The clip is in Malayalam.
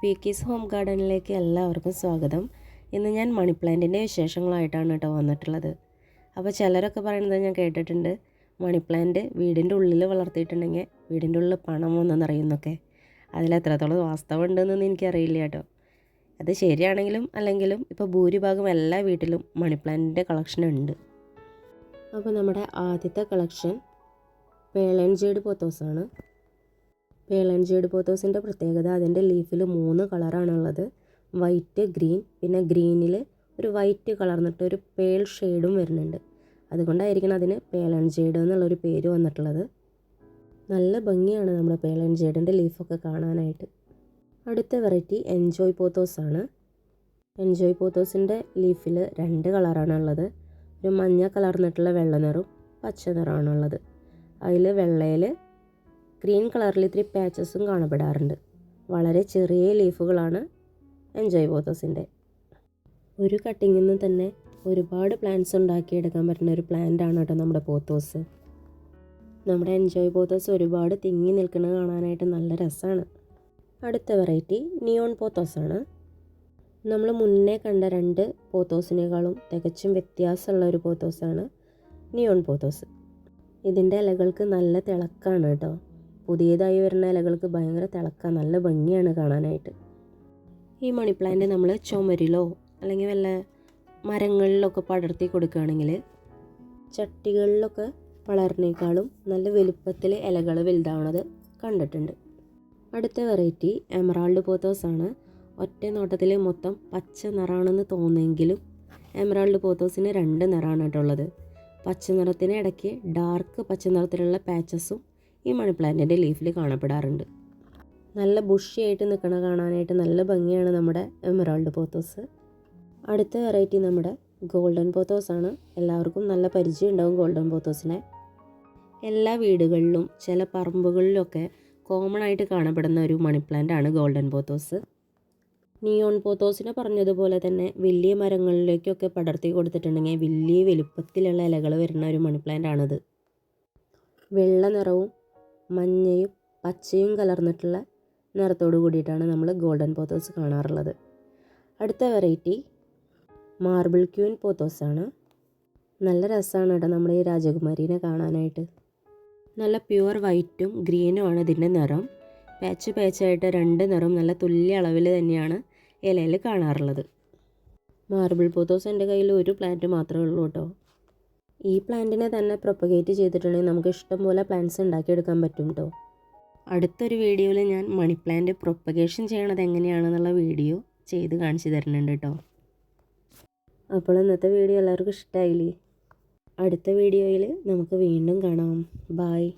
പി കീസ് ഹോം ഗാർഡനിലേക്ക് എല്ലാവർക്കും സ്വാഗതം. ഇന്ന് ഞാൻ മണി പ്ലാന്റിന്റെ വിശേഷങ്ങളായിട്ടാണ് കേട്ടോ വന്നിട്ടുള്ളത്. അപ്പോൾ ചിലരൊക്കെ പറയുന്നത് ഞാൻ കേട്ടിട്ടുണ്ട് മണി പ്ലാന്റ് വീടിന്റെ ഉള്ളിൽ വളർത്തിയിട്ടുണ്ടെങ്കിൽ വീടിന്റെ ഉള്ളിൽ പണം വന്നെന്നറിയുന്നൊക്കെ അതിലെത്രത്തോളം വാസ്തവം ഉണ്ടെന്നൊന്നും എനിക്കറിയില്ല കേട്ടോ. അത് ശരിയാണെങ്കിലും അല്ലെങ്കിലും ഇപ്പോൾ ഭൂരിഭാഗം എല്ലാ വീട്ടിലും മണി പ്ലാന്റിന്റെ കളക്ഷൻ ഉണ്ട്. അപ്പോൾ നമ്മുടെ ആദ്യത്തെ കളക്ഷൻ പേളൻജേഡ് പോത്തോസാണ് പേളൻജേഡ് പോത്തോസിന്റെ പ്രത്യേകത അതിന്റെ ലീഫിൽ മൂന്ന് കളറാണുള്ളത്. White green. പിന്നെ ഗ്രീനിൽ ഒരു വൈറ്റ് കളർന്നിട്ട് ഒരു പേൾ ഷെയ്ഡും വരുന്നുണ്ട്. അതുകൊണ്ടായിരിക്കണം അതിന് പേളൻജേഡ് എന്നുള്ളൊരു പേര് വന്നിട്ടുള്ളത്. നല്ല ഭംഗിയാണ് നമ്മുടെ പേളൻജേഡിന്റെ ലീഫൊക്കെ കാണാനായിട്ട്. അടുത്ത വെറൈറ്റി എൻജോയ് പോത്തോസ് ആണ് എൻജോയ് പോത്തോസിന്റെ ലീഫിൽ രണ്ട് കളറാണുള്ളത്. ഒരു മഞ്ഞ കളർന്നിട്ടുള്ള വെള്ള നിറവും പച്ച നിറമാണുള്ളത്. അതിൽ വെള്ളയിൽ ഗ്രീൻ കളറിൽ ഇത്തിരി പാച്ചസും കാണപ്പെടാറുണ്ട്. വളരെ ചെറിയ ലീഫുകളാണ് എൻജോയ് ബോത്തസിന്റെ ഒരു കട്ടിങ്ങിൽ നിന്ന് തന്നെ ഒരുപാട് പ്ലാന്റ്സ് ഉണ്ടാക്കിയെടുക്കാൻ പറ്റുന്ന ഒരു പ്ലാന്റ് ആണ് കേട്ടോ നമ്മുടെ പോത്തോസ് നമ്മുടെ എൻജോയ് പോത്തോസ് ഒരുപാട് തിങ്ങി നിൽക്കുന്നത് കാണാനായിട്ട് നല്ല രസമാണ് അടുത്ത വെറൈറ്റി നിയോൺ പോത്തോസ് ആണ്. നമ്മൾ മുന്നേ കണ്ട രണ്ട് പോത്തോസിനേക്കാളും തികച്ചും വ്യത്യാസമുള്ള ഒരു പോത്തോസാണ് നിയോൺ പോത്തോസ് ഇതിന്റെ ഇലകൾക്ക് നല്ല തിളക്കാണ് കേട്ടോ. പുതിയതായി വരുന്ന ഇലകൾക്ക് ഭയങ്കര തിളക്ക നല്ല ഭംഗിയാണ് കാണാനായിട്ട്. ഈ മണി പ്ലാന്റ് നമ്മൾ ചുമരിലോ അല്ലെങ്കിൽ വല്ല മരങ്ങളിലൊക്കെ പടർത്തി കൊടുക്കുകയാണെങ്കിൽ ചട്ടികളിലൊക്കെ വളർന്നേക്കാളും നല്ല വലുപ്പത്തിൽ ഇലകൾ വലുതാവണത് കണ്ടിട്ടുണ്ട്. അടുത്ത വെറൈറ്റി എമറാൾഡ് പോത്തോസ് ആണ്. ഒറ്റ നോട്ടത്തിൽ മൊത്തം പച്ച നിറാണെന്ന് തോന്നുമെങ്കിലും എമറാൾഡ് പോത്തോസിന് രണ്ട് നിറമാണ് കേട്ടോ ഉള്ളത്. പച്ച നിറത്തിന് ഇടയ്ക്ക് ഡാർക്ക് പച്ച നിറത്തിലുള്ള പാച്ചസും ഈ മണി പ്ലാന്റിന്റെ ലീഫിൽ കാണപ്പെടാറുണ്ട്. നല്ല ബുഷിയായിട്ട് നിൽക്കണ കാണാനായിട്ട് നല്ല ഭംഗിയാണ് നമ്മുടെ എമറാൾഡ് പോത്തോസ്. അടുത്ത വെറൈറ്റി നമ്മുടെ ഗോൾഡൻ പോത്തോസ് ആണ് എല്ലാവർക്കും നല്ല പരിചയം ഗോൾഡൻ പോത്തോസിനെ. എല്ലാ വീടുകളിലും ചില പറമ്പുകളിലൊക്കെ കോമൺ ആയിട്ട് കാണപ്പെടുന്ന ഒരു മണി പ്ലാന്റ് ആണ് ഗോൾഡൻ പോത്തോസ്. നിയോൺ പോത്തോസിനെ പറഞ്ഞതുപോലെ തന്നെ വലിയ മരങ്ങളിലേക്കൊക്കെ പടർത്തി കൊടുത്തിട്ടുണ്ടെങ്കിൽ വലിയ വലുപ്പത്തിലുള്ള ഇലകൾ വരുന്ന ഒരു മണി പ്ലാന്റ് ആണിത്. വെള്ള നിറവും മഞ്ഞയും പച്ചയും കലർന്നിട്ടുള്ള നിറത്തോട് കൂടിയിട്ടാണ് നമ്മൾ ഗോൾഡൻ പോത്തോസ് കാണാറുള്ളത്. അടുത്ത വെറൈറ്റി മാർബിൾ ക്യൂൻ പോത്തോസ് ആണ് നല്ല രസമാണ് കേട്ടോ നമ്മുടെ ഈ രാജകുമാരീനെ കാണാനായിട്ട്. നല്ല പ്യുവർ വൈറ്റും ഗ്രീനും ആണ് ഇതിന്റെ നിറം. പാച്ച് പാച്ചായിട്ട് രണ്ട് നിറം നല്ല തുല്യ അളവിൽ തന്നെയാണ് ഇലയിൽ കാണാറുള്ളത്. മാർബിൾ പോത്തോസ് എന്റെ കയ്യിൽ ഒരു പ്ലാന്റ് മാത്രമേ ഉള്ളൂ കേട്ടോ. ഈ പ്ലാന്റിനെ തന്നെ പ്രൊപ്പഗേറ്റ് ചെയ്തിട്ടുണ്ടെങ്കിൽ നമുക്ക് ഇഷ്ടം പോലെ പ്ലാന്റ്സ് ഉണ്ടാക്കിയെടുക്കാൻ പറ്റും കേട്ടോ അടുത്തൊരു വീഡിയോയിൽ ഞാൻ മണി പ്ലാന്റ് പ്രൊപ്പഗേഷൻ ചെയ്യണത് എങ്ങനെയാണെന്നുള്ള വീഡിയോ ചെയ്ത് കാണിച്ചു തരുന്നുണ്ട് കേട്ടോ അപ്പോൾ ഇന്നത്തെ വീഡിയോ എല്ലാവർക്കും ഇഷ്ടമായില്ലേ അടുത്ത വീഡിയോയിൽ നമുക്ക് വീണ്ടും കാണാം. ബായ്